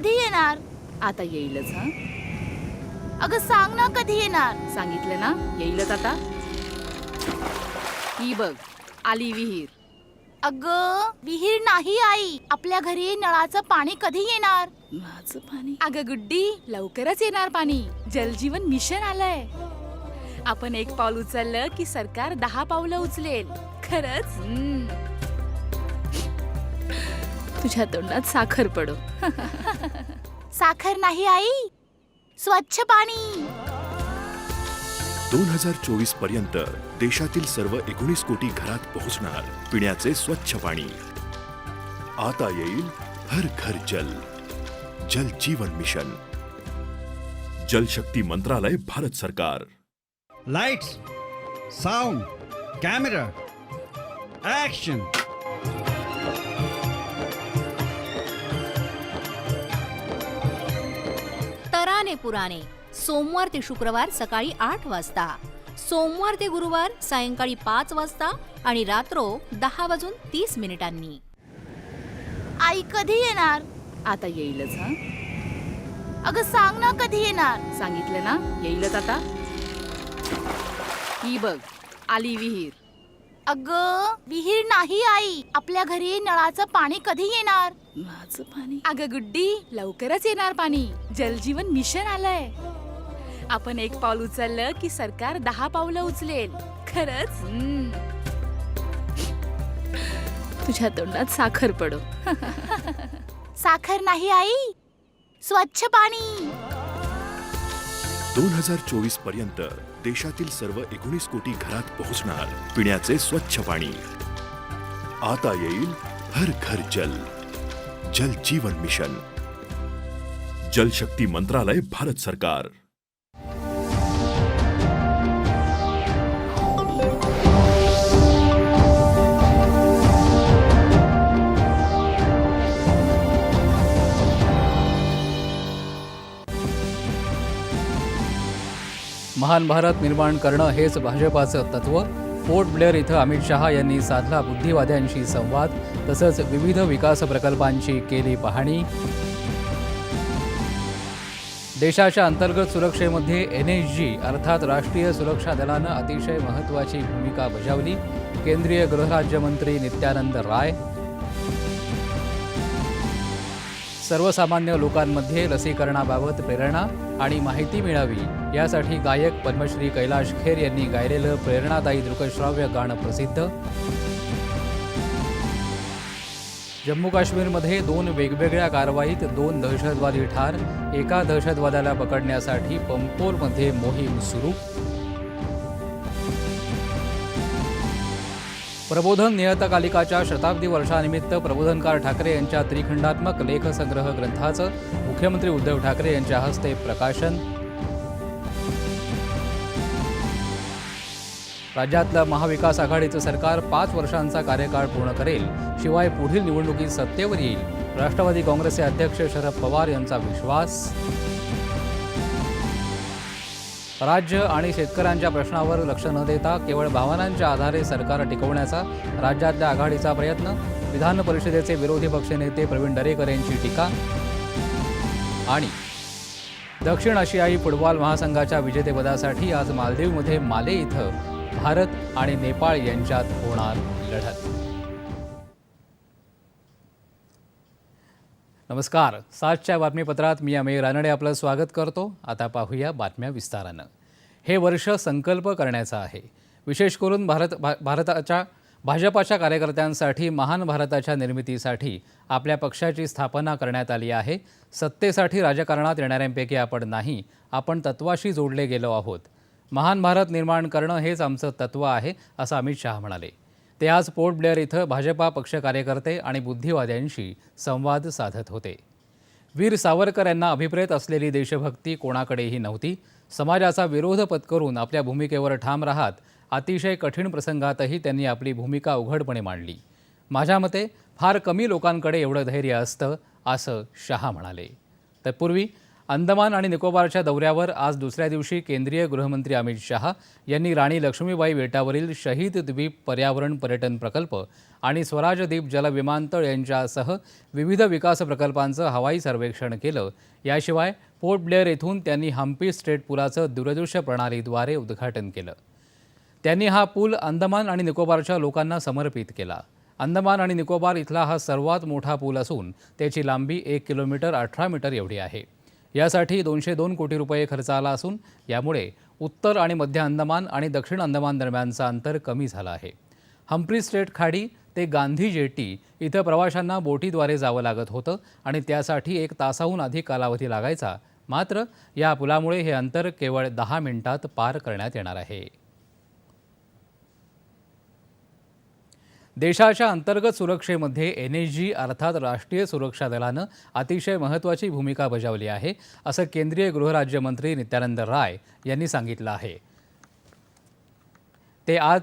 कधी येणार? आता येईलच हा? अगं सांग ना कधी येणार. सांगितलं ना? येईलच आता. ही बघ आली विहीर. अगं विहीर नाही आई. आपल्या घरी नळाचं पाणी कधी येणार? माझं पाणी? अगं गुड्डी लवकरच येणार पाणी. जलजीवन मिशन आलंय. आपण एक पाऊल उचललं की सरकार दहा पावलं उचलेल. खरंच. तुझ्या तोंडात साखर पडो. साखर नाही आई. स्वच्छ पाणी. दोन हजार चोवीसपर्यंत देशातील सर्व एकोणीस कोटी घरात पोहोचणार पिण्याचे स्वच्छ पाणी. आता येईल हर घर जल. जल जीवन मिशन. जलशक्ती मंत्रालय भारत सरकार. Lights, sound, camera, action. पुराणे. सोमवार ते शुक्रवार सकाळी आठ वाजता. सोमवार ते गुरुवार सायंकाळी पाच वाजता आणि रात्रो दहा वाजून तीस मिनिटांनी. आई कधी येणार? आता येईलच हा? अगं सांग ना कधी येणार. सांगितलं ना? येईलच आता. ही बघ आली विहीर. अगं विहीर नाही आई. आपल्या घरी नळाचं पाणी कधी येणार? माझं पाणी? अगं गुड्डी लवकरच येणार पाणी. जलजीवन मिशन आलंय. आपण एक पाऊल उचललं की सरकार दहा पावलं उचलेल. खरंच? हम्म. तुझ्या तोंडात साखर पडो. साखर नाही आई. स्वच्छ पाणी. दोन हजार चोवीसपर्यंत देशातील सर्व एकोणीस कोटी घरात पोहोचणार. पिण्याचे स्वच्छ पाणी. आता येईल हर घर जल. जल जीवन मिशन. जलशक्ती मंत्रालय भारत सरकार. महान भारत निर्माण करणं हेच भाजपाचं तत्व. पोर्ट ब्लेअर इथं अमित शहा यांनी साधला बुद्धिवाद्यांशी संवाद तसंच विविध विकास प्रकल्पांची केली पाहणी. देशाच्या अंतर्गत सुरक्षेमध्ये एन एस जी अर्थात राष्ट्रीय सुरक्षा दलानं अतिशय महत्त्वाची भूमिका बजावली. केंद्रीय गृहराज्यमंत्री नित्यानंद राय सर्वसामान्य लोकांमध्ये लसीकरणाबाबत प्रेरणा आणि माहिती मिळावी यासाठी गायक पद्मश्री कैलाश खेर यांनी गायलेलं प्रेरणादायी दृकश्राव्य गाणं प्रसिद्ध. जम्मू काश्मीरमध्ये दोन वेगवेगळ्या कारवाईत दोन दहशतवादी ठार एका दहशतवाद्याला पकडण्यासाठी पंपोरमध्ये मोहीम सुरू प्रबोधन नियतकालिकाच्या शताब्दी वर्षानिमित्त प्रबोधनकार ठाकरे यांच्या त्रिखंडात्मक लेखसंग्रह ग्रंथाचं मुख्यमंत्री उद्धव ठाकरे यांच्या हस्ते प्रकाशन. राज्यातलं महाविकास आघाडीचं सरकार पाच वर्षांचा कार्यकाळ पूर्ण करेल शिवाय पुढील निवडणुकीत सत्तेवर येईल. राष्ट्रवादी काँग्रेसचे अध्यक्ष शरद पवार यांचा विश्वास. राज्य आणि शेतकऱ्यांच्या प्रश्नावर लक्ष न देता केवळ भावनांच्या आधारे सरकार टिकवण्याचा राज्यातल्या आघाडीचा प्रयत्न विधान परिषदेचे विरोधी पक्षनेते प्रवीण दरेकर यांची टीका आणि दक्षिण आशियाई फुटबॉल महासंघाच्या विजेतेपदासाठी आज मालदीवमध्ये माले इथं भारत आणि नेपाळ यांच्यात होणार लढत. नमस्कार. सातच्या बातमीपत्रात मी अमेय रानडे आपलं स्वागत करतो. आता पाहूया बातम्या विस्तारानं. हे वर्ष संकल्प करण्याचं आहे. विशेष करून भारत भा भारताच्या भाजपाच्या कार्यकर्त्यांसाठी महान भारताच्या निर्मितीसाठी आपल्या पक्षाची स्थापना करण्यात आली आहे. सत्तेसाठी राजकारणात येणाऱ्यांपैकी आपण नाही आपण तत्वाशी जोडले गेलो आहोत. महान भारत निर्माण करणं हेच आमचं तत्व आहे असं अमित शहा म्हणाले. ते आज पोर्ट ब्लेअर इथं भाजपा पक्ष कार्यकर्ते आणि बुद्धिवाद्यांशी संवाद साधत होते. वीर सावरकर यांना अभिप्रेत असलेली देशभक्ती कोणाकडेही नव्हती. समाजाचा विरोध पत्करून आपल्या भूमिकेवर ठाम राहत अतिशय कठीण प्रसंगातही त्यांनी आपली भूमिका उघडपणे मांडली. माझ्या मते फार कमी लोकांकडे एवढं धैर्य असतं असं शहा म्हणाले. तत्पूर्वी अंदमान आणि निकोबारच्या दौऱ्यावर आज दुसऱ्या दिवशी केंद्रीय गृहमंत्री अमित शहा यांनी राणी लक्ष्मीबाई बेटावरील शहीद द्वीप पर्यावरण पर्यटन प्रकल्प आणि स्वराज द्वीप जल विमानतळ यांच्यासह विविध विकास प्रकल्पांचं हवाई सर्वेक्षण केलं. याशिवाय पोर्ट ब्लेअर येथून त्यांनी हम्पी स्टेट पुलाचं दूरदृश्य प्रणालीद्वारे उद्घाटन केलं. त्यांनी हा पूल अंदमान आणि निकोबारच्या लोकांना समर्पित केला. अंदमान आणि निकोबार इथला हा सर्वात मोठा पूल असून त्याची लांबी एक किलोमीटर अठरा मीटर एवढी आहे. यासाठी दोनशे दोन कोटी रुपये खर्च आला असून यामुळे उत्तर आणि मध्य अंदमान आणि दक्षिण अंदमान दरम्यानचं अंतर कमी झालं आहे. हम्प्री स्टेट खाडी ते गांधी जेटी इथं प्रवाशांना बोटीद्वारे जावं लागत होतं आणि त्यासाठी एक तासाहून अधिक कालावधी लागायचा. मात्र या पुलामुळे हे अंतर केवळ दहा मिनिटात पार करण्यात येणार आहे. देशाच्या अंतर्गत सुरक्षेमध्ये एन एस जी अर्थात राष्ट्रीय सुरक्षा दलानं अतिशय महत्त्वाची भूमिका बजावली आहे असं केंद्रीय गृहराज्यमंत्री नित्यानंद राय यांनी सांगितलं आहे. ते आज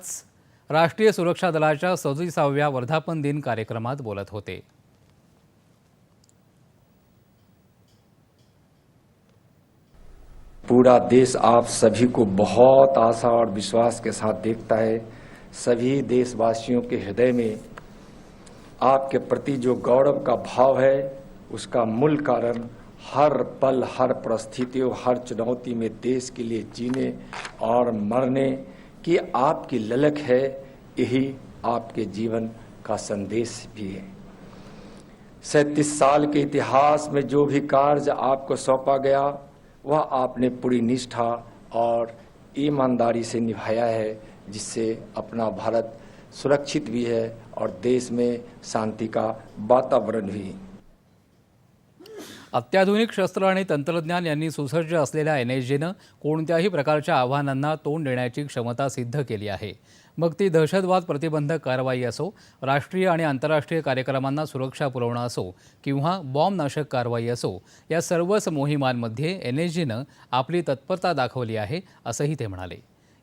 राष्ट्रीय सुरक्षा दलाच्या सदुसाव्या वर्धापन दिन कार्यक्रमात बोलत होते. पूरा देश आप सभी को बहुत आशा और विश्वास के साथ देखता है। सभी देशवासियों के हृदय में आपके प्रति जो गौरव का भाव है, उसका मूल कारण हर पल, हर परिस्थितियों हर चुनौती में देश के लिए जीने और मरने की आपकी ललक है, यही आपके जीवन का संदेश भी है। सैतीस साल के इतिहास में जो भी कार्य आपको सौंपा गया, वह आपने पूरी निष्ठा और ईमानदारी से निभाया है। जिससे अपना भारत सुरक्षित भी है और देश में शांति का वातावरण भी। अत्याधुनिक शस्त्र आणि तंत्रज्ञान यांनी सुसज्ज असलेल्या एन एस जीनं कोणत्याही प्रकारच्या आव्हानांना तोंड देण्याची क्षमता सिद्ध केली आहे. मग ती दहशतवाद प्रतिबंधक कारवाई असो राष्ट्रीय आणि आंतरराष्ट्रीय कार्यक्रमांना सुरक्षा पुरवणं असो किंवा बॉम्बनाशक कारवाई असो या सर्वच मोहिमांमध्ये एन एस जीनं आपली तत्परता दाखवली आहे असंही ते म्हणाले.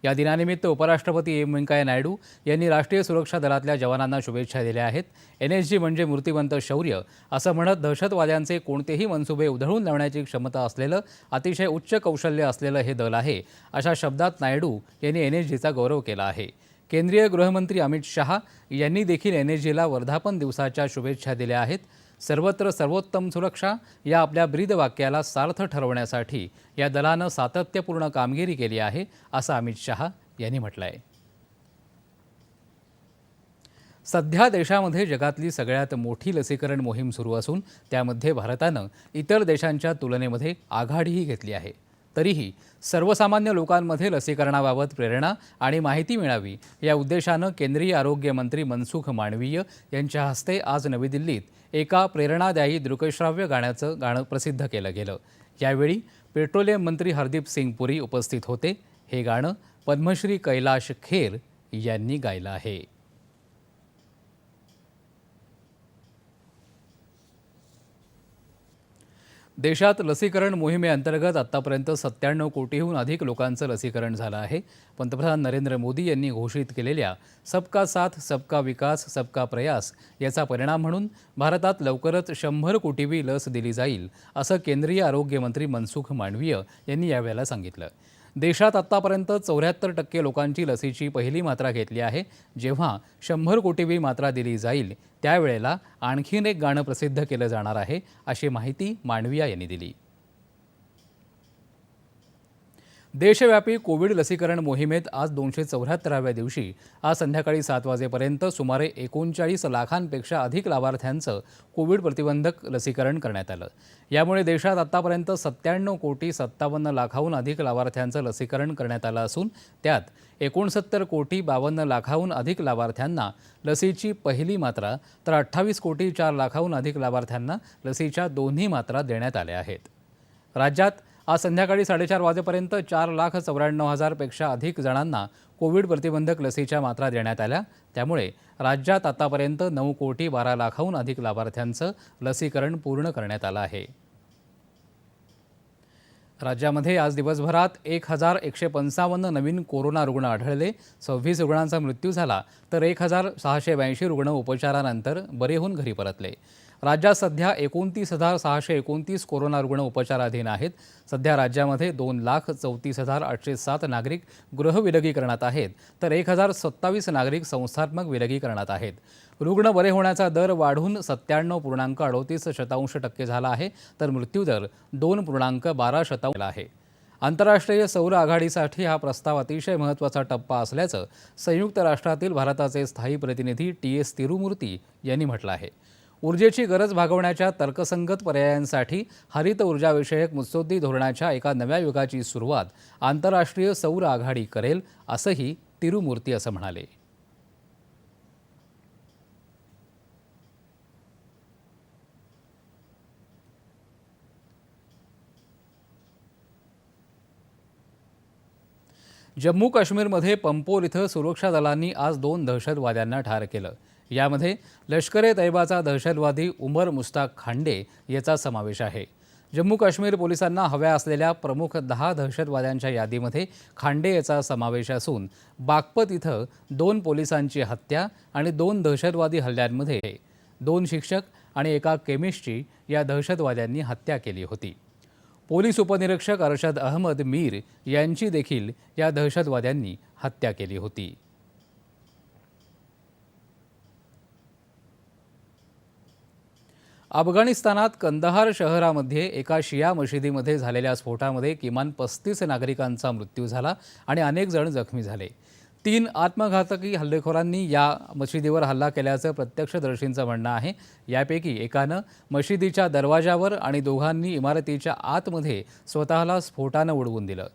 या दिनानिमित्त उपराष्ट्रपती एम व्यंकय्या नायडू यांनी राष्ट्रीय सुरक्षा दलातल्या जवानांना शुभेच्छा दिल्या आहेत. एन एस जी म्हणजे मूर्तिवंत शौर्य असं म्हणत दहशतवाद्यांचे कोणतेही मनसुबे उधळून लावण्याची क्षमता असलेलं अतिशय उच्च कौशल्य असलेलं हे दल आहे अशा शब्दात नायडू यांनी एन एस जीचा गौरव केला आहे. केंद्रीय गृहमंत्री अमित शहा यांनी देखील एन एस जीला वर्धापन दिवसाच्या शुभेच्छा दिल्या आहेत. सर्वत्र सर्वोत्तम सुरक्षा या आपल्या ब्रीद वाक्याला सार्थ ठरवण्यासाठी या दलानं सातत्यपूर्ण कामगिरी केली आहे असं अमित शहा यांनी म्हटलं आहे सध्या देशामध्ये जगातली सगळ्यात मोठी लसीकरण मोहीम सुरू असून त्यामध्ये भारतानं इतर देशांच्या तुलनेमध्ये आघाडीही घेतली आहे. तरीही सर्वसामान्य लोकांमध्ये लसीकरणाबाबत प्रेरणा आणि माहिती मिळावी या उद्देशानं केंद्रीय आरोग्य मंत्री मनसुख मांडवीय यांच्या हस्ते आज नवी दिल्लीत एका प्रेरणादायी दृकश्राव्य गाण्याचं गाणं प्रसिद्ध केलं गेलं. यावेळी पेट्रोलियम मंत्री हरदीप सिंग पुरी उपस्थित होते. हे गाणं पद्मश्री कैलाश खेर यांनी गायलं आहे. देशात लसीकरण मोहिमेअंतर्गत आत्तापर्यंत सत्त्याण्णव कोटीहून अधिक लोकांचं लसीकरण झालं आहे. पंतप्रधान नरेंद्र मोदी यांनी घोषित केलेल्या सबका साथ सबका विकास सबका प्रयास याचा परिणाम म्हणून भारतात लवकरच शंभर कोटीवी लस दिली जाईल असं केंद्रीय आरोग्यमंत्री मनसुख मांडवीय यांनी यावेळेला सांगितलं. देशात आत्तापर्यंत चौऱ्याहत्तर टक्के लोकांची लसीची पहिली मात्रा घेतली आहे. जेव्हा शंभर कोटीवी मात्रा दिली जाईल त्यावेळेला आणखीन एक गाणं प्रसिद्ध केलं जाणार आहे अशी माहिती मांडविया यांनी दिली. देशव्यापी कोविड लसीकरण मोहिमेत आज दोनशे चौऱ्याहत्तराव्या दिवशी आज संध्याकाळी सात वाजेपर्यंत सुमारे एकोणचाळीस लाखांपेक्षा अधिक लाभार्थ्यांचं कोविड प्रतिबंधक लसीकरण करण्यात आलं. यामुळे देशात आत्तापर्यंत सत्त्याण्णव कोटी सत्तावन्न लाखाहून अधिक लाभार्थ्यांचं लसीकरण करण्यात आलं असून त्यात एकोणसत्तर कोटी बावन्न लाखाहून अधिक लाभार्थ्यांना लसीची पहिली मात्रा तर अठ्ठावीस कोटी चार लाखाहून अधिक लाभार्थ्यांना लसीच्या दोन्ही मात्रा देण्यात आल्या आहेत. राज्यात आज संध्याकाळी साडेचार वाजेपर्यंत चार लाख चौऱ्याण्णव हजारपेक्षा अधिक जणांना कोविड प्रतिबंधक लसीच्या मात्रा देण्यात आल्या. त्यामुळे राज्यात आतापर्यंत नऊ कोटी बारा लाखाहून अधिक लाभार्थ्यांचं लसीकरण पूर्ण करण्यात आलं आहे. राज्यामध्ये आज दिवसभरात एक हजार एकशे पंचावन्न नवीन कोरोना रुग्ण आढळले. सव्वीस रुग्णांचा मृत्यू झाला तर एक हजार सहाशे ब्याऐंशी रुग्ण उपचारानंतर बरे होऊन घरी परतले. राज्यात सध्या एकोणतीस हजार सहाशे एकोणतीस कोरोना रुग्ण उपचाराधीन आहेत. सध्या राज्यामध्ये दोन लाख चौतीस हजार आठशे सात नागरिक गृहविलगीकरणात आहेत. तर एक हजार सत्तावीस नागरिक संस्थात्मक विलगीकरणात आहेत. रुग्ण बरे होण्याचा दर वाढून सत्त्याण्णव पूर्णांक अडोतीस शतांश टक्के झाला आहे. तर मृत्यूदर दोन पूर्णांक बारा शतांश आहे. आंतरराष्ट्रीय सौर आघाडीसाठी हा प्रस्ताव अतिशय महत्त्वाचा टप्पा असल्याचं संयुक्त राष्ट्रातील भारताचे स्थायी प्रतिनिधी टी एस तिरुमूर्ती यांनी म्हटलं आहे. ऊर्जेची गरज भागवण्याच्या तर्कसंगत पर्यायांसाठी हरित ऊर्जाविषयक मुत्सद्दी धोरणाच्या एका नव्या युगाची सुरुवात आंतरराष्ट्रीय सौर आघाडी करेल असंही तिरुमूर्ती असं म्हणाले. जम्मू काश्मीरमध्ये पंपोर इथं सुरक्षा दलांनी आज दोन दहशतवाद्यांना ठार केलं. यामध्ये लष्कर ए तैबाचा दहशतवादी उमर मुस्ताक खांडे याचा समावेश आहे. जम्मू काश्मीर पोलिसांना हव्या असलेल्या प्रमुख दहा दहशतवाद्यांच्या यादीमध्ये खांडे याचा समावेश असून बागपत इथं दोन पोलिसांची हत्या आणि दोन दहशतवादी हल्ल्यांमध्ये दोन शिक्षक आणि एका केमिस्टची या दहशतवाद्यांनी हत्या केली होती. पोलीस उपनिरीक्षक अरशद अहमद मीर यांची देखील या दहशतवाद्यांनी हत्या केली होती. अफगाणिस्तानात कंदहार शहरामध्ये एका शिया मशिदीमध्ये झालेल्या स्फोटामध्ये किमान पस्तीस नागरिकांचा मृत्यू झाला आणि अनेक जण जखमी झाले. तीन आत्मघातकी हल्लेखोरांनी या मशिदीवर हल्ला केल्याचं प्रत्यक्षदर्शींचं म्हणणं आहे. यापैकी एकानं मशिदीच्या दरवाजावर आणि दोघांनी इमारतीच्या आतमध्ये स्वतःला स्फोटानं उडवून दिलं.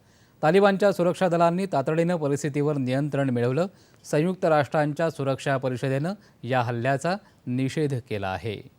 तालिबानच्या सुरक्षा दलांनी तातडीनं परिस्थितीवर नियंत्रण मिळवलं. संयुक्त राष्ट्रांच्या सुरक्षा परिषदेनं या हल्ल्याचा निषेध केला आहे.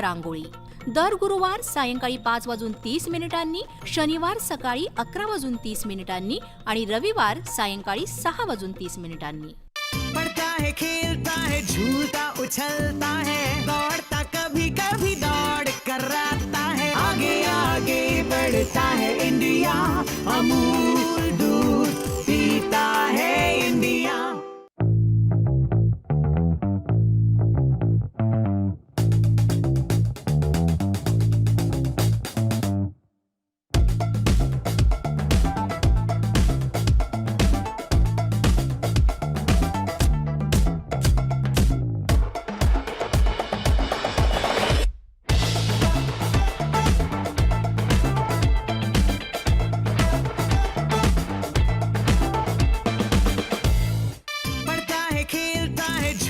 रांगोळी. दर गुरुवार सायंकाळी पाच वाजून तीस मिनिटांनी शनिवार सकाळी अकरा वाजून तीस मिनिटांनी आणि रविवार सायंकाळी सहा वाजून तीस मिनिटांनी. पडता है खेलता है झूलता उछलता है दौड़ता कभी कभी दौड़ कराता है। आगे आगे बढ़ता है इंडिया अमूल।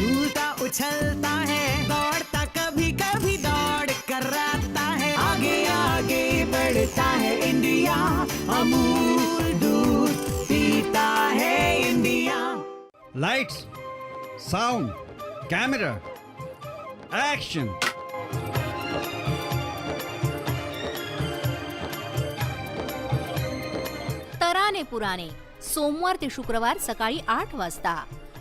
झूलता उछलता है दौड़ता कभी कभी दौड़ कराता है। आगे आगे बढ़ता है इंडिया अमूल दूध पीता है India. Lights, sound camera action तराने पुराणे सोमवार ते शुक्रवार सकाळी आठ वाजता।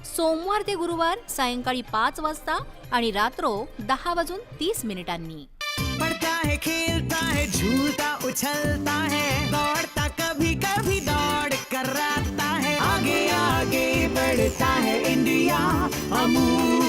सोमवार ते गुरुवार सायंकाळी पाच वाजता आणि रात्रो दहा वाजून तीस मिनिटांनी. पड़ता है खेलता है झूलता उछलता है दौड़ता कभी कभी दौड़ कराता है। आगे आगे बढ़ता है इंडिया अमूल।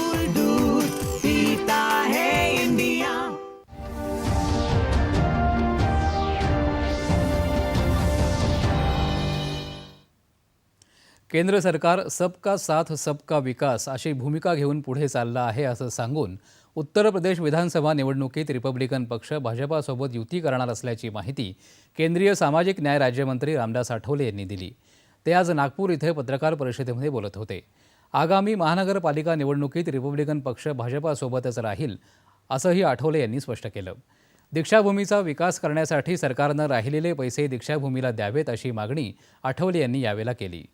केंद्र सरकार सबका साथ सबका विकास अशी भूमिका घेऊन पुढे चाललं आहे असं सांगून उत्तर प्रदेश विधानसभा निवडणुकीत रिपब्लिकन पक्ष भाजपासोबत युती करणार असल्याची माहिती केंद्रीय सामाजिक न्याय राज्यमंत्री रामदास आठवले यांनी दिली. ते आज नागपूर इथे पत्रकार परिषदेमध्ये बोलत होते. आगामी महानगरपालिका निवडणुकीत रिपब्लिकन पक्ष भाजपासोबतच राहील असंही आठवले यांनी स्पष्ट केलं. दीक्षाभूमीचा विकास करण्यासाठी सरकारनं राहिलेले पैसे दीक्षाभूमीला द्यावेत अशी मागणी आठवले यांनी यावेळेला केली.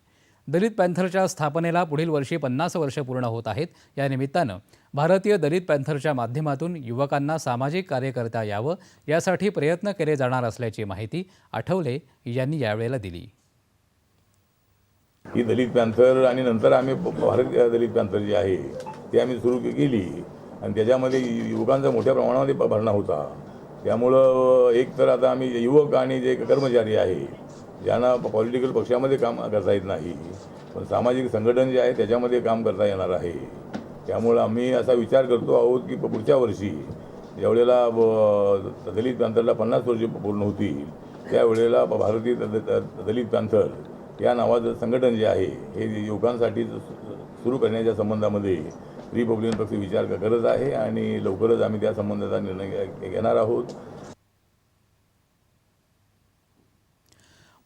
दलित पॅन्थरच्या स्थापनेला पुढील वर्षी पन्नास वर्ष पूर्ण होत आहेत. या निमित्तानं भारतीय दलित पॅन्थरच्या माध्यमातून युवकांना सामाजिक कार्य करता यावं यासाठी प्रयत्न केले जाणार असल्याची माहिती आठवले यांनी यावेळेला दिली. ही दलित पॅन्थर आणि नंतर आम्ही भारतीय दलित पॅन्थर जी आहे ती आम्ही सुरू केली. आणि त्याच्यामध्ये युवकांचा मोठ्या प्रमाणामध्ये भरणा होता. त्यामुळं एक तर आता आम्ही युवक आणि जे कर्मचारी आहे ज्यांना पॉलिटिकल पक्षामध्ये काम करता येत नाही पण सामाजिक संघटन जे आहे त्याच्यामध्ये काम करता येणार आहे. त्यामुळं आम्ही असा विचार करतो आहोत की प- पुढच्या वर्षी ज्यावेळेला दलित पॅन्थरला पन्नास वर्ष पूर्ण होतील त्यावेळेला भारतीय द- द- दलित पॅन्थर या नावाचं संघटन जे आहे हे युवकांसाठी सुरू करण्याच्या संबंधामध्ये रिपब्लिकन पक्ष विचार करत आहे आणि लवकरच आम्ही त्या संबंधाचा निर्णय घे- घेणार आहोत.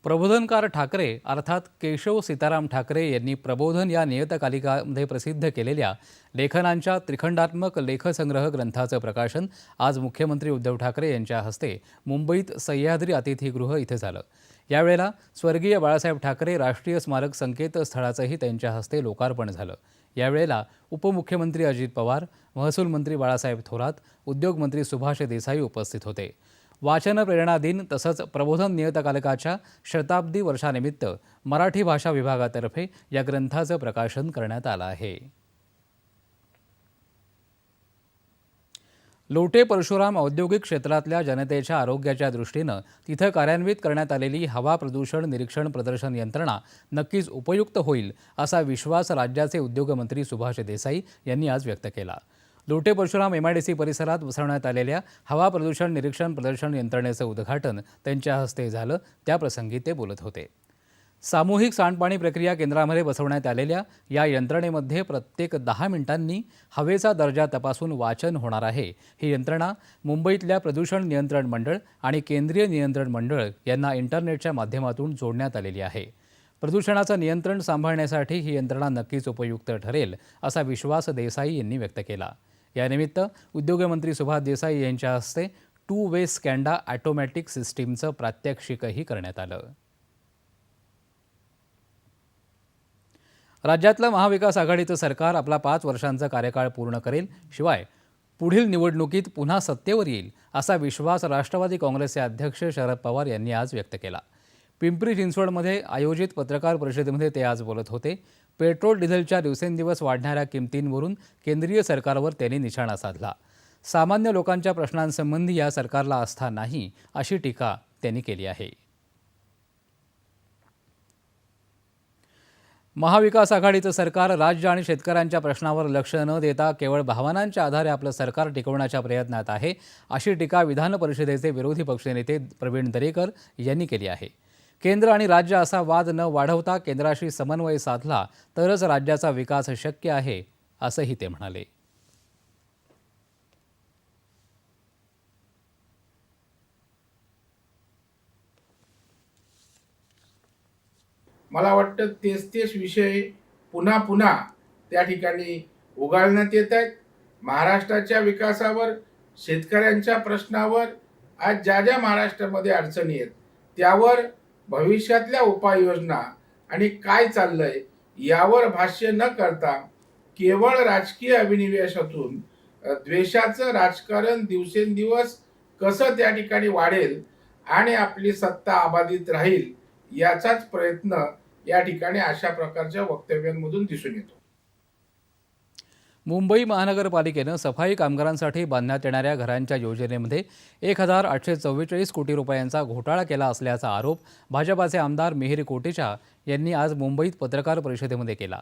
प्रबोधनकार ठाकरे अर्थात केशव सीताराम ठाकरे यांनी प्रबोधन या नियतकालिकामध्ये प्रसिद्ध केलेल्या लेखनांच्या त्रिखंडात्मक लेखसंग्रह ग्रंथाचं प्रकाशन आज मुख्यमंत्री उद्धव ठाकरे यांच्या हस्ते मुंबईत सह्याद्री अतिथीगृह इथे झालं. यावेळेला स्वर्गीय बाळासाहेब ठाकरे राष्ट्रीय स्मारक संकेतस्थळाचंही त्यांच्या हस्ते लोकार्पण झालं. यावेळेला उपमुख्यमंत्री अजित पवार महसूल मंत्री बाळासाहेब थोरात उद्योगमंत्री सुभाष देसाई उपस्थित होते. वाचन प्रेरणा दिन तसंच प्रबोधन नियतकालिकाच्या शताब्दी वर्षानिमित्त मराठी भाषा विभागातर्फे या ग्रंथाचं प्रकाशन करण्यात आलं आहे. लोटे परशुराम औद्योगिक क्षेत्रातल्या जनतेच्या आरोग्याच्या दृष्टीनं तिथं कार्यान्वित करण्यात आलेली हवा प्रदूषण निरीक्षण प्रदर्शन यंत्रणा नक्कीच उपयुक्त होईल असा विश्वास राज्याचे उद्योगमंत्री सुभाष देसाई यांनी आज व्यक्त केला. लोटे परशुराम एमआयडीसी परिसरात बसवण्यात आलेल्या हवा प्रदूषण निरीक्षण प्रदर्शन यंत्रणेचं उद्घाटन त्यांच्या हस्ते झालं. त्याप्रसंगी ते बोलत होते. सामूहिक सांडपाणी प्रक्रिया केंद्रामध्ये बसवण्यात आलेल्या या यंत्रणेमध्ये प्रत्येक दहा मिनिटांनी हवेचा दर्जा तपासून वाचन होणार आहे. ही यंत्रणा मुंबईतल्या प्रदूषण नियंत्रण मंडळ आणि केंद्रीय नियंत्रण मंडळ यांना इंटरनेटच्या माध्यमातून जोडण्यात आलेली आहे. प्रदूषणाचं नियंत्रण सांभाळण्यासाठी ही यंत्रणा नक्कीच उपयुक्त ठरेल असा विश्वास देसाई यांनी व्यक्त केला. यानिमित्त उद्योगमंत्री सुभाष देसाई यांच्या हस्ते टू वे स्कॅन्डा ॲटोमॅटिक सिस्टीमचं प्रात्यक्षिकही करण्यात आलं. राज्यातलं महाविकास आघाडीचं सरकार आपला पाच वर्षांचा कार्यकाळ पूर्ण करेल शिवाय पुढील निवडणुकीत पुन्हा सत्तेवर येईल असा विश्वास राष्ट्रवादी काँग्रेसचे अध्यक्ष शरद पवार यांनी आज व्यक्त केला. पिंपरी चिंचवडमध्ये आयोजित पत्रकार परिषदेमध्ये ते आज बोलत होते. पेट्रोल डिझेलच्या दिवसेंदिवस वाढणाऱ्या किमतींवरून केंद्रीय सरकारवर त्यांनी निशाणा साधला. सामान्य लोकांच्या प्रश्नांसंबंधी या सरकारला आस्था नाही अशी टीका त्यांनी केली आहे. महाविकास आघाडीचं सरकार राज्य आणि शेतकऱ्यांच्या प्रश्नावर लक्ष न देता केवळ भावनांच्या आधारे आपलं सरकार टिकवण्याच्या प्रयत्नात आहे अशी टीका विधान परिषदेचे विरोधी पक्षनेते प्रवीण दरेकर यांनी केली आहे. केंद्र आणि राज्य असा वाद न वाढवता केंद्राशी समन्वय साधला तरच राज्याचा विकास शक्य आहे असंही ते म्हणाले. मला वाटतं तेच तेच विषय पुन्हा पुन्हा त्या ठिकाणी उगाळण्यात येत आहेत. महाराष्ट्राच्या विकासावर शेतकऱ्यांच्या प्रश्नावर आज ज्या ज्या महाराष्ट्रामध्ये अडचणी आहेत त्यावर भविष्यातल्या उपाययोजना आणि काय चाललंय यावर भाष्य न करता केवळ राजकीय अभिनिवेशातून द्वेषाचं राजकारण दिवसेंदिवस कसं त्या ठिकाणी वाढेल आणि आपली सत्ता अबाधित राहील याचाच प्रयत्न या ठिकाणी अशा प्रकारच्या वक्तव्यांमधून दिसून येतो. मुंबई महानगरपालिकेनं सफाई कामगारांसाठी बांधण्यात येणाऱ्या घरांच्या योजनेमध्ये एक हजार आठशे चव्वेचाळीस कोटी रुपयांचा घोटाळा केला असल्याचा आरोप भाजपाचे आमदार मिहिर कोटेचा यांनी आज मुंबईत पत्रकार परिषदेमध्ये केला.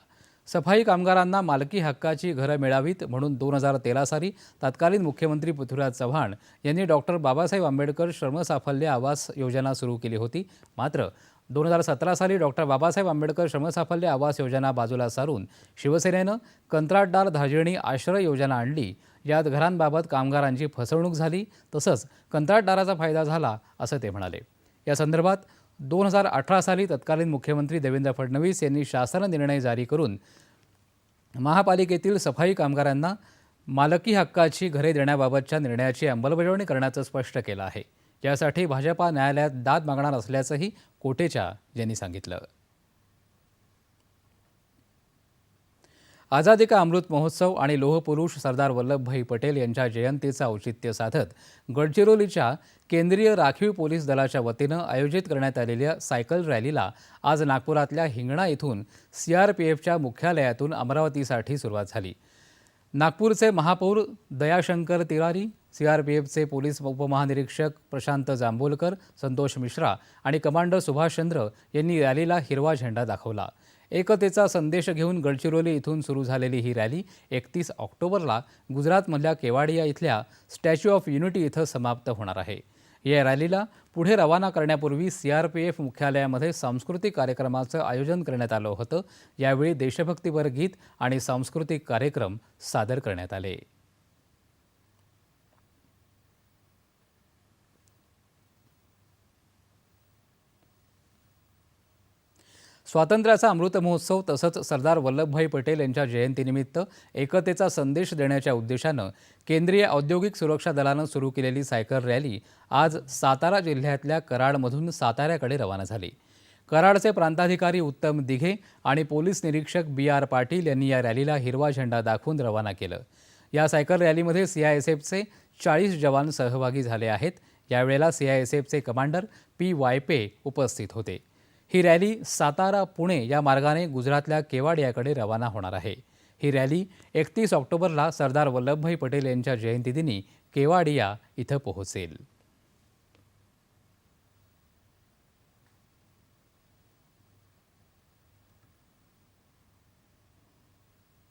सफाई कामगारांना मालकी हक्काची घरं मिळावीत म्हणून दोन हजार तेरा साली तत्कालीन मुख्यमंत्री पृथ्वीराज चव्हाण यांनी डॉक्टर बाबासाहेब आंबेडकर श्रमसाफल्य आवास योजना सुरू केली होती. मात्र दोन हजार सतरा साली डॉक्टर बाबासाहेब आंबेडकर श्रमसाफल्य आवास योजना बाजूला सारून शिवसेनेनं कंत्राटदार धार्जिणी आश्रय योजना आणली. यात घरांबाबत कामगारांची फसवणूक झाली तसंच कंत्राटदाराचा फायदा झाला असं ते म्हणाले. या संदर्भात दोन हजार अठरा साली तत्कालीन मुख्यमंत्री देवेंद्र फडणवीस यांनी शासन निर्णय जारी करून महापालिकेतील सफाई कामगारांना मालकी हक्काची घरे देण्याबाबतच्या निर्णयाची अंमलबजावणी करण्याचं स्पष्ट केलं आहे. यासाठी भाजपा न्यायालयात दाद मागणार असल्याचंही कोटेचा यांनी सांगितलं. आझादी का अमृत महोत्सव आणि लोहपुरुष सरदार वल्लभभाई पटेल यांच्या जयंतीचं औचित्य साधत गडचिरोलीच्या केंद्रीय राखीव पोलीस दलाच्या वतीनं आयोजित करण्यात आलेल्या सायकल रॅलीला आज नागपुरातल्या हिंगणा इथून सीआरपीएफच्या मुख्यालयातून अमरावतीसाठी सुरुवात झाली. नागपूरचे महापौर दयाशंकर तिवारी सीआरपीएफचे पोलीस उपमहानिरीक्षक प्रशांत जांभोलकर संतोष मिश्रा आणि कमांडर सुभाषचंद्र यांनी रॅलीला हिरवा झेंडा दाखवला. एकतेचा संदेश घेऊन गडचिरोली इथून सुरू झालेली ही रॅली एकतीस ऑक्टोबरला गुजरातमधल्या केवाडिया इथल्या स्टॅच्यू ऑफ युनिटी इथं समाप्त होणार आहे. या रॅलीला पुढे रवाना करण्यापूर्वी सीआरपीएफ मुख्यालयामध्ये सांस्कृतिक कार्यक्रमाचं आयोजन करण्यात आलं होतं. यावेळी देशभक्तीपर गीत आणि सांस्कृतिक कार्यक्रम सादर करण्यात आले. स्वातंत्र्याचा अमृत महोत्सव तसंच सरदार वल्लभभाई पटेल यांच्या जयंतीनिमित्त एकतेचा संदेश देण्याच्या उद्देशानं केंद्रीय औद्योगिक सुरक्षा दलानं सुरू केलेली सायकल रॅली आज सातारा जिल्ह्यातल्या कराडमधून साताऱ्याकडे रवाना झाली. कराडचे प्रांताधिकारी उत्तम दिघे आणि पोलीस निरीक्षक बी आर पाटील यांनी या रॅलीला हिरवा झेंडा दाखवून रवाना केलं. या सायकल रॅलीमध्ये सीआयएसएफचे चाळीस जवान सहभागी झाले आहेत. यावेळेला सीआयएसएफचे कमांडर पी वायपे उपस्थित होते. ही रॅली सातारा पुणे या मार्गाने गुजरातल्या केवाडियाकडे रवाना होणार आहे. ही रॅली एकतीस ऑक्टोबरला सरदार वल्लभभाई पटेल यांच्या जयंतीदिनी केवाडिया इथं पोहोचेल.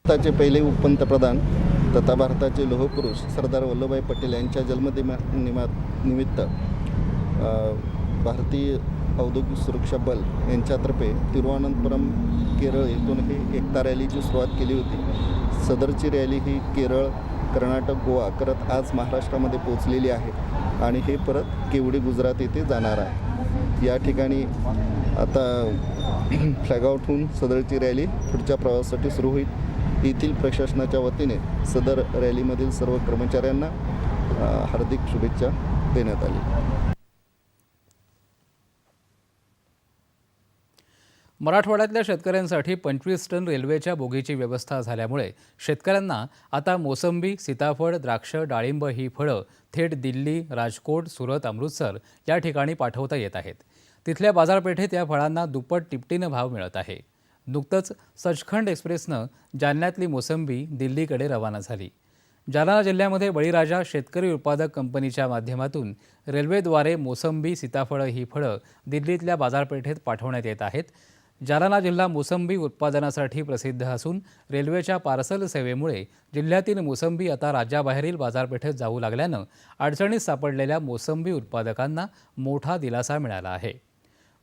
भारताचे पहिले उपपंतप्रधान तथा भारताचे लोहपुरुष सरदार वल्लभभाई पटेल यांच्या जन्मदिमा निमा निमित्त भारतीय औद्योगिक सुरक्षा बल यांच्यातर्फे तिरुवनंतपुरम केरळ येथून ही एकता रॅलीची सुरुवात केली होती. सदरची रॅली ही केरळ कर्नाटक गोवा करत आज महाराष्ट्रामध्ये पोचलेली आहे आणि हे परत केवडी गुजरात येथे जाणार आहे. या ठिकाणी आता फ्लॅगआउटहून सदरची रॅली पुढच्या प्रवासासाठी सुरू होईल. येथील प्रशासनाच्या वतीने सदर रॅलीमधील सर्व कर्मचाऱ्यांना हार्दिक शुभेच्छा देण्यात आली. मराठवाड्यातल्या शेतकऱ्यांसाठी पंचवीस टन रेल्वेच्या बोगीची व्यवस्था झाल्यामुळे शेतकऱ्यांना आता मोसंबी सीताफळ द्राक्ष डाळिंब ही फळं थेट दिल्ली राजकोट सुरत अमृतसर या ठिकाणी पाठवता येत आहेत. तिथल्या बाजारपेठेत या फळांना दुप्पट टिपटीनं भाव मिळत आहे. नुकतंच सचखंड एक्सप्रेसनं जालन्यातली मोसंबी दिल्लीकडे रवाना झाली. जालना जिल्ह्यामध्ये बळीराजा शेतकरी उत्पादक कंपनीच्या माध्यमातून रेल्वेद्वारे मोसंबी सीताफळं ही फळं दिल्लीतल्या बाजारपेठेत पाठवण्यात येत आहेत. जालना जिल्हा मोसंबी उत्पादनासाठी प्रसिद्ध असून रेल्वेच्या पार्सल सेवेमुळे जिल्ह्यातील मोसंबी आता राज्याबाहेरील बाजारपेठेत जाऊ लागल्यानं अडचणीत सापडलेल्या मोसंबी उत्पादकांना मोठा दिलासा मिळाला आहे.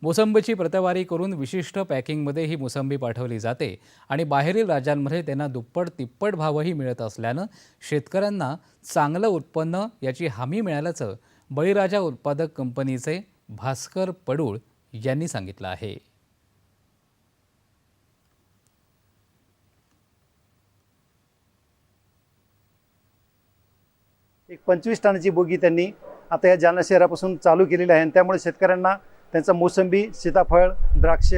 मोसंबीची प्रतवारी करून विशिष्ट पॅकिंगमध्ये ही मोसंबी पाठवली जाते आणि बाहेरील राज्यांमध्ये त्यांना दुप्पट तिप्पट भावही मिळत असल्यानं शेतकऱ्यांना चांगलं उत्पन्न याची हमी मिळाल्याचं बळीराजा उत्पादक कंपनीचे भास्कर पडूळ यांनी सांगितलं आहे. एक पंचवीस टनाची बोगी त्यांनी आता या जालना शहरापासून चालू केलेली आहे. आणि त्यामुळे शेतकऱ्यांना त्यांचा मोसंबी सीताफळ द्राक्ष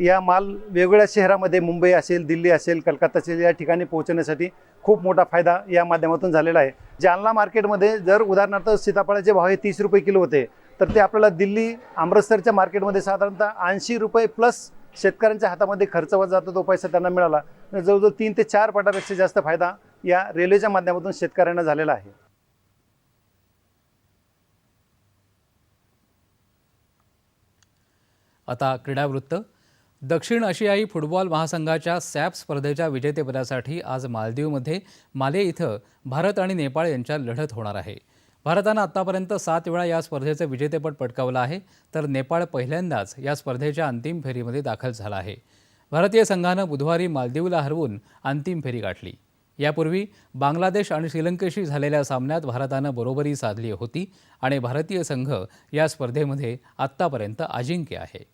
या माल वेगवेगळ्या शहरामध्ये मुंबई असेल दिल्ली असेल कलकत्ता असेल या ठिकाणी पोहोचण्यासाठी खूप मोठा फायदा या माध्यमातून झालेला आहे. जालना मार्केटमध्ये जर उदाहरणार्थ सीताफळाचे भाव हे तीस रुपये किलो होते तर ते आपल्याला दिल्ली अमृतसरच्या मार्केटमध्ये साधारणतः ऐंशी रुपये प्लस शेतकऱ्यांच्या हातामध्ये खर्च जातो तो पैसा त्यांना मिळाला. जवळजवळ तीन ते चार पटापेक्षा जास्त फायदा या रेल्वेच्या माध्यमातून शेतकऱ्यांना झालेला आहे. आता क्रीडावृत्त. दक्षिण आशियाई फुटबॉल महासंघाच्या सॅप स्पर्धेच्या विजेतेपदासाठी आज मालदीवमध्ये माले इथं भारत आणि नेपाळ यांच्यात लढत होणार आहे. भारतानं आत्तापर्यंत सात वेळा या स्पर्धेचं विजेतेपद पटकावलं आहे तर नेपाळ पहिल्यांदाच या स्पर्धेच्या अंतिम फेरीमध्ये दाखल झाला आहे. भारतीय संघानं बुधवारी मालदीवला हरवून अंतिम फेरी गाठली. यापूर्वी बांगलादेश आणि श्रीलंकेशी झालेल्या सामन्यात भारतानं बरोबरी साधली होती आणि भारतीय संघ या स्पर्धेमध्ये आत्तापर्यंत अजिंक्य आहे.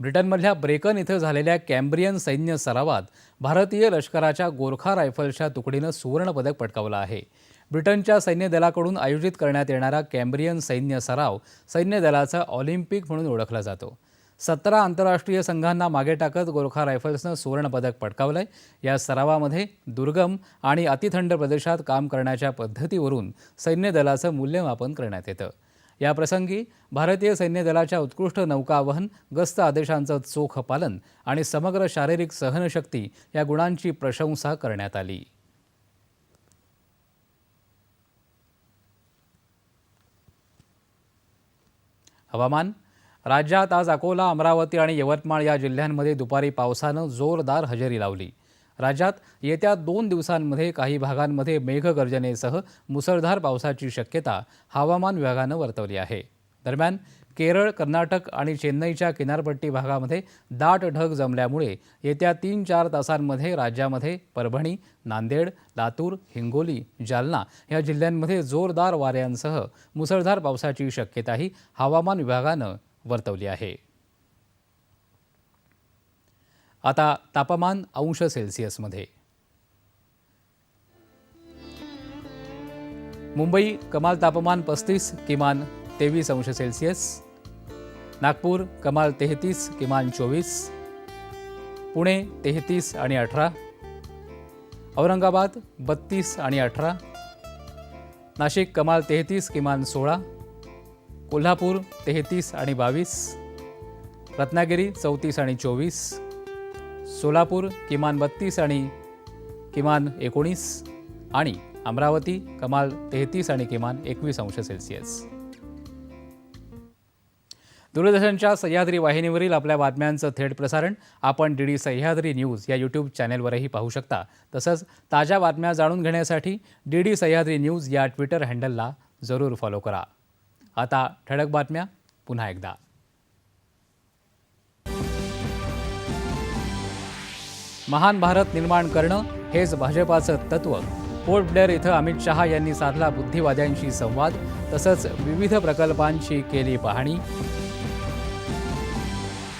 ब्रिटनमधल्या ब्रेकन इथं झालेल्या कॅम्ब्रियन सैन्य सरावात भारतीय लष्कराच्या गोरखा रायफल्सच्या तुकडीनं सुवर्णपदक पटकावलं आहे. ब्रिटनच्या सैन्य दलाकडून आयोजित करण्यात येणारा कॅम्ब्रियन सैन्य सराव सैन्य दलाचा ऑलिम्पिक म्हणून ओळखला जातो. सतरा आंतरराष्ट्रीय संघांना मागे टाकत गोरखा रायफल्सनं सुवर्णपदक पटकावलंय. या सरावामध्ये दुर्गम आणि अतिथंड प्रदेशात काम करण्याच्या पद्धतीवरून सैन्य दलाचं मूल्यमापन करण्यात येतं. या प्रसंगी भारतीय सैन्य दलाच्या उत्कृष्ट नौकावहन गस्त आदेशांचं चोख पालन आणि समग्र शारीरिक सहनशक्ती या गुणांची प्रशंसा करण्यात आली. हवामान राज्यात आज अकोला अमरावती आणि यवतमाळ या जिल्ह्यांमध्ये दुपारी पावसानं जोरदार हजेरी लावली. राज्यात येत्या दोन दिवसांमध्ये काही भागांमध्ये मेघगर्जनेसह मुसळधार पावसाची शक्यता हवामान विभागानं वर्तवली आहे. दरम्यान केरळ कर्नाटक आणि चेन्नईच्या किनारपट्टी भागामध्ये दाट ढग जमल्यामुळे येत्या तीन चार तासांमध्ये राज्यामध्ये परभणी नांदेड लातूर हिंगोली जालना या जिल्ह्यांमध्ये जोरदार वाऱ्यांसह मुसळधार पावसाची शक्यताही हवामान विभागानं वर्तवली आहे. आता तापमान अंश सेल्सिअसमध्ये. मुंबई कमाल तापमान पस्तीस किमान तेवीस अंश सेल्सिअस. नागपूर कमाल तेहतीस किमान चोवीस. पुणे तेहतीस आणि अठरा. औरंगाबाद बत्तीस आणि अठरा. नाशिक कमाल तेहतीस किमान सोळा. कोल्हापूर तेहतीस आणि बावीस रत्नागिरी चौतीस आणि चोवीस सोलापूर किमान बत्तीस आणि किमान एकोणीस आणि अमरावती कमाल तेहतीस आणि किमान एकवीस अंश सेल्सिअस. दूरदर्शनच्या सह्याद्री वाहिनीवरील आपल्या बातम्यांचं थेट प्रसारण आपण डी डी सह्याद्री न्यूज या यूट्यूब चॅनेलवरही पाहू शकता. तसंच ताज्या बातम्या जाणून घेण्यासाठी डी डी सह्याद्री न्यूज या ट्विटर हँडलला जरूर फॉलो करा. आता ठळक बातम्या पुन्हा एकदा. महान भारत निर्माण करणं हेच भाजपाचं तत्त्व पोर्ट ब्लेअर इथं अमित शहा यांनी साधला बुद्धिवाद्यांशी संवाद तसंच विविध प्रकल्पांची केली पाहणी.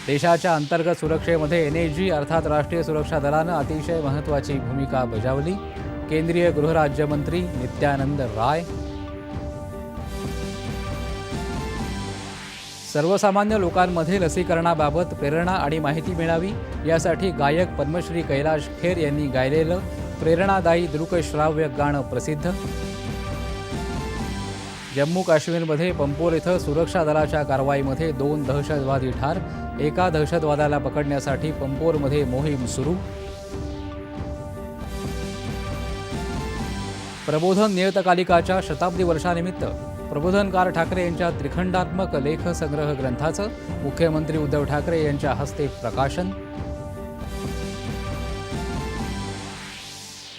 देशाच्या अंतर्गत सुरक्षेमध्ये एनएजी अर्थात राष्ट्रीय सुरक्षा दलानं अतिशय महत्त्वाची भूमिका बजावली. केंद्रीय गृहराज्यमंत्री नित्यानंद राय सर्वसामान्य लोकांमध्ये लसीकरणाबाबत प्रेरणा आणि माहिती मिळावी यासाठी गायक पद्मश्री कैलाश खेर यांनी गायलेलं प्रेरणादायी दृकश्राव्य गाणं प्रसिद्ध. जम्मू काश्मीरमध्ये पंपोर इथं सुरक्षा दलाच्या कारवाईमध्ये दोन दहशतवादी ठार एका दहशतवादाला पकडण्यासाठी पंपोरमध्ये मोहीम सुरू. प्रबोधन नियतकालिकाच्या शताब्दी वर्षानिमित्त प्रबोधनकार ठाकरे यांच्या त्रिखंडात्मक लेख संग्रह ग्रंथाचं मुख्यमंत्री उद्धव ठाकरे यांच्या हस्ते प्रकाशन.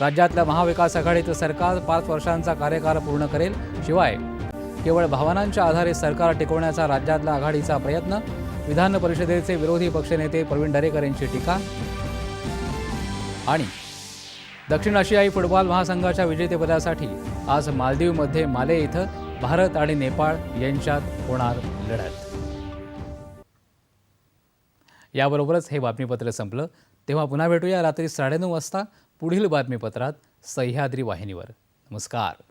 राज्यातल्या महाविकास आघाडीचं सरकार पाच वर्षांचा कार्यकाळ पूर्ण करेल शिवाय केवळ भावनांच्या आधारे सरकार टिकवण्याचा राज्यातला आघाडीचा प्रयत्न विधान परिषदेचे विरोधी पक्षनेते प्रवीण दरेकर यांची टीका आणि दक्षिण आशियाई फुटबॉल महासंघाच्या विजेतेपदासाठी आज मालदीवमध्ये माले इथं भारत आणि नेपाळ यांच्यात होणार लढत. याबरोबरच हे बातमीपत्र संपलं. तेव्हा पुन्हा भेटूया रात्री साडेनऊ वाजता पुढील बातमीपत्रात सह्याद्री वाहिनीवर. नमस्कार.